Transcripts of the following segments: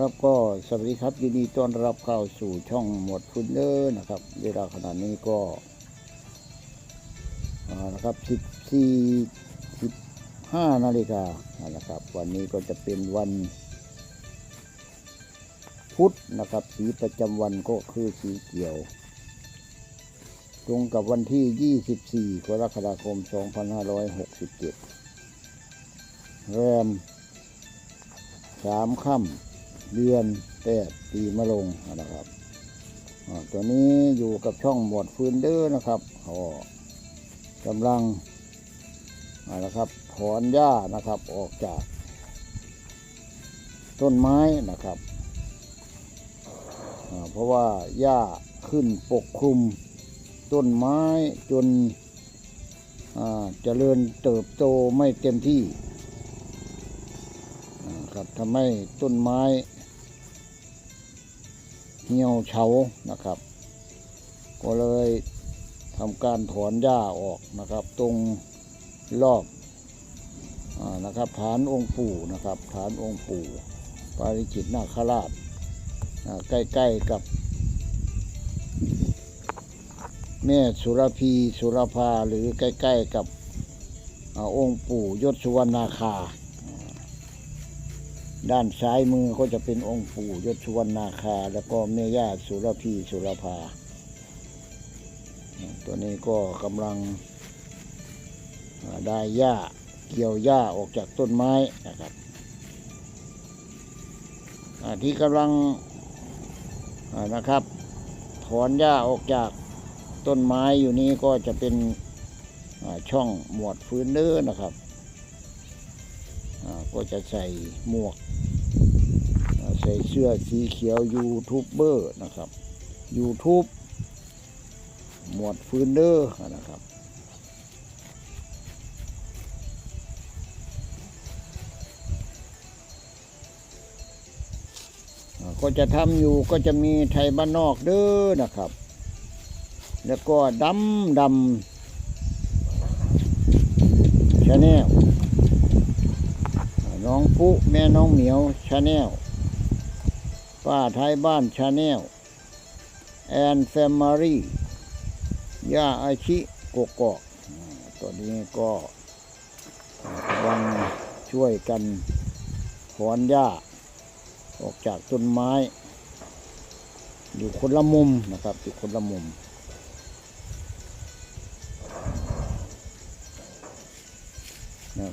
ครับก็สวัสดีครับยินดีต้อนรับเข้าสู่ช่องหมวดคุณเดอร์นะครับ เวลาขณะนี้ก็นะครับสิบสี่สิบห้านาฬิกานะครับ วันนี้ก็จะเป็นวัน พุธนะครับ สีประจำวันก็คือสีเขียว ตรงกับวันที่ 24กรกฎาคม 2567 แรมสามค่ำ เดือนแปดปีมะลงนะครับตัวนี้อยู่กับช่องหมวดฟืนเดอร์นะครับเขากำลังนะครับถอนหญ้านะครับออกจาก ต้นไม้นะครับเพราะว่าหญ้าขึ้นปกคลุมต้นไม้จนอ่าเจริญเติบโตไม่เต็มที่นะครับทำให้ต้นไม้ เหี่ยวเฉานะครับ ก็เลยทำการถอนหญ้าออกนะครับ ตรงรอบอนะครับ ฐานองค์ปู่นะครับ ฐานองค์ปู่ปาริจิตนาคราชใกล้ๆกับ แม่สุรพีสุรภาหรือใกล้ ๆกับอองค์ปู่ยศสุวรรณาคา ด้านซ้ายมือก็จะเป็นองค์ปู่ยศสุวรนาคา แล้วก็แม่ย่าสุรพีสุรภา ตัวนี้ก็กำลังได้หญ้าเกี่ยวหญ้าออกจากต้นไม้นะครับที่กำลังนะครับ ถอนหญ้าออกจากต้นไม้อยู่นี้ก็จะเป็นช่องหมวดฟื้นเนื้อนะครับ ก็จะใส่หมวก ใส่เสื้อสีเขียวยูทูบเบอร์นะครับ YouTube หมวดฟืนเดอร์นะครับก็จะทำอยู่ก็จะมีไทยบ้านนอกเด้อนะครับ แล้วก็ดำดำชาแนล น้องปุ๊แม่น้องเหมียวชาแนลป้าไทยบ้านชาแนลแอนแฟมิลี่ย่าอาชิกกอกตัวนี้ก็กำลังช่วยกันถอนหญ้า ออกจากต้นไม้ อยู่คนละมุมนะครับอยู่คนละมุม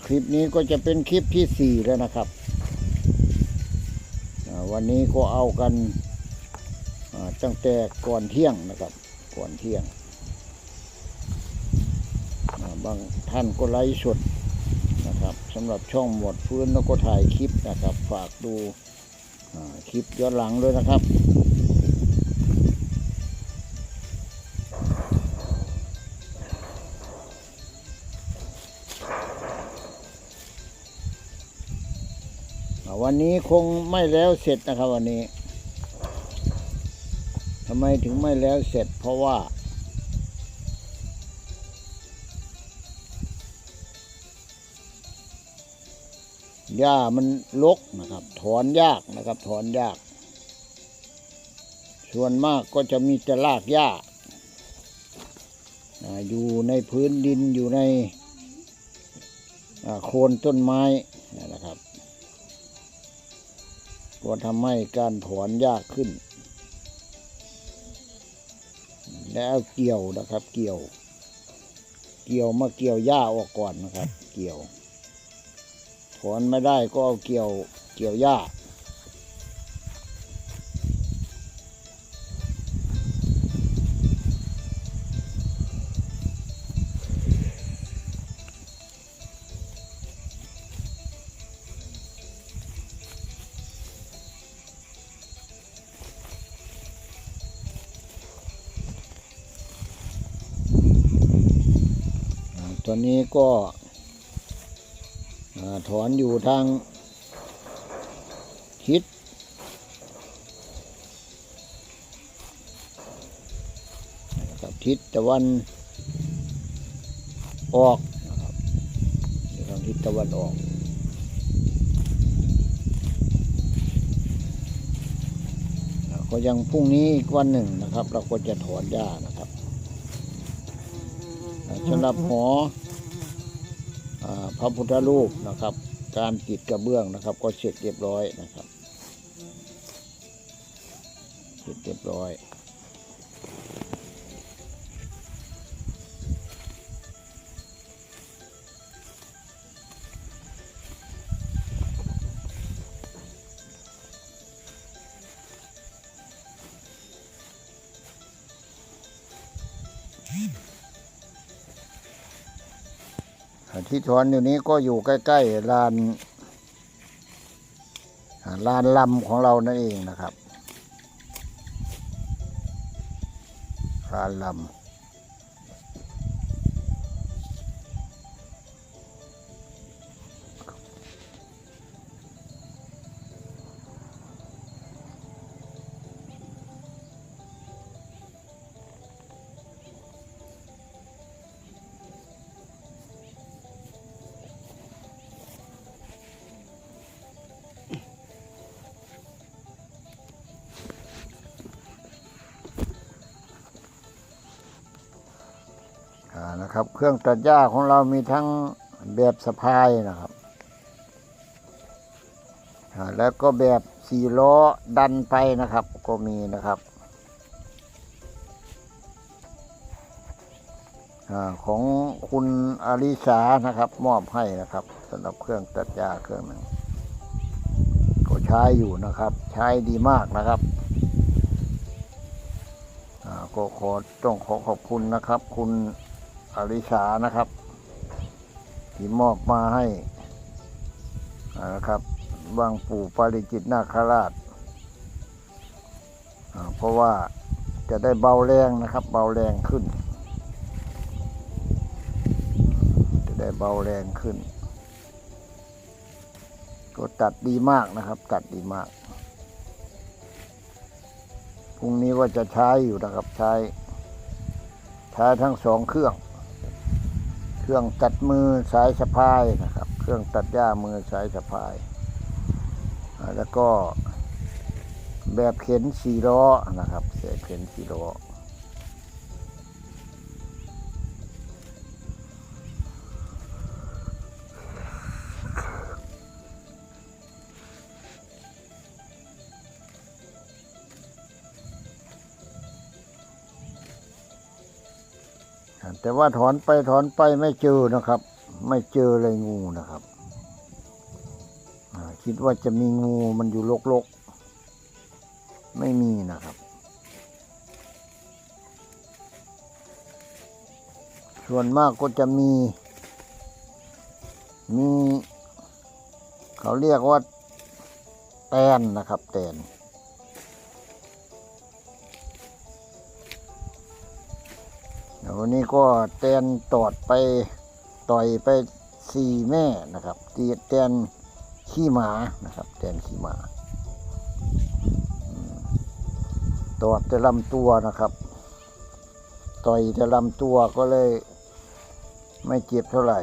คลิปนี้ก็จะเป็นคลิปที่สี่แล้วนะครับ วันนี้ก็เอากันตั้งแต่ก่อนเที่ยงนะครับ ก่อนเที่ยง บางท่านก็ไลฟ์สดนะครับสำหรับช่องหมวดฟื้นแล้วก็ถ่ายคลิปนะครับ ฝากดูคลิปย้อนหลังด้วยนะครับ วันนี้คงไม่แล้วเสร็จนะครับ วันนี้ทำไมถึงไม่แล้วเสร็จเพราะว่า หญ้ามันลกนะครับ ถอนยากนะครับ ถอนยาก ส่วนมากก็จะมีแต่รากหญ้าอ่าอยู่ในพื้นดินอยู่ในโคนต้นไม้ ก็ทำให้การถอนยากขึ้น แล้วเกี่ยวนะครับ เกี่ยว เกี่ยวมาเกี่ยวหญ้าออกก่อนนะครับ เกี่ยว ถอนไม่ได้ก็เอาเกี่ยวเกี่ยวหญ้า อ่าตัวนี้ก็อ่าถอนอยู่ทางทิศนะครับทิศตะวันออกนะครับอยู่ทางทิศตะวันออกก็ยังพรุ่งนี้อีกวันหนึ่งนะครับ เราก็จะถอนหญ้านะครับอ่าสำหรับหออ่า พระพุทธรูปนะครับ การติดกระเบื้องนะครับ ก็เสร็จเรียบร้อยนะครับเสร็จเรียบร้อย ที่ถอนอยู่นี้ก็อยู่ใกล้ๆลานลานลำของเรานั่นเองนะครับลานลำ นะครับ เครื่องตัดหญ้าของเรามีทั้งแบบสะพายนะครับ แล้วก็แบบสี่ล้อดันไปนะครับ ก็มีนะครับอของคุณอาริสานะครับ มอบให้นะครับสำหรับเครื่องตัดหญ้าเครื่องหนึ่งก็ใช้อยู่นะครับ ใช้ดีมากนะครับก็ขอต้องขอขอบคุณนะครับ คุณ อริสานะครับ ที่มอบมาให้นะครับวังปู่ปาริจิตนาคราช เพราะว่าจะได้เบาแรงนะครับ เบาแรงขึ้น จะได้เบาแรงขึ้น ก็ตัดดีมากนะครับ ตัดดีมากพรุ่งนี้ว่าจะใช้อยู่นะครับ ใช้ ใช้ทั้งสองเครื่อง รื่องตัดมือสายสะพายนะครับ เครื่องตัดหญ้ามือสายสะพาย แล้วก็แบบเข็นสี่ล้อนะครับแบบเข็นสี่ล้อ แต่ว่าถอนไปถอนไปไม่เจอนะครับ ไม่เจอเลยงูนะครับคิดว่าจะมีงูมันอยู่ลกๆ ไม่มีนะครับ ส่วนมากก็จะมี มี เขาเรียกว่าแตนนะครับ แตน วันนี้ก็แตนตอดไปต่อยไปสี่แม่นะครับตีแตนขี้หมานะครับแตนขี้หมาตอดแต่ลำตัวนะครับ ต่อยแต่ลำตัวก็เลยไม่เจ็บเท่าไหร่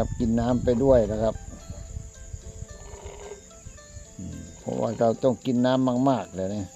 นะครับ กินน้ำไปด้วยนะครับเพราะว่าเราต้องกินน้ำมาก ๆ เลยเนี่ย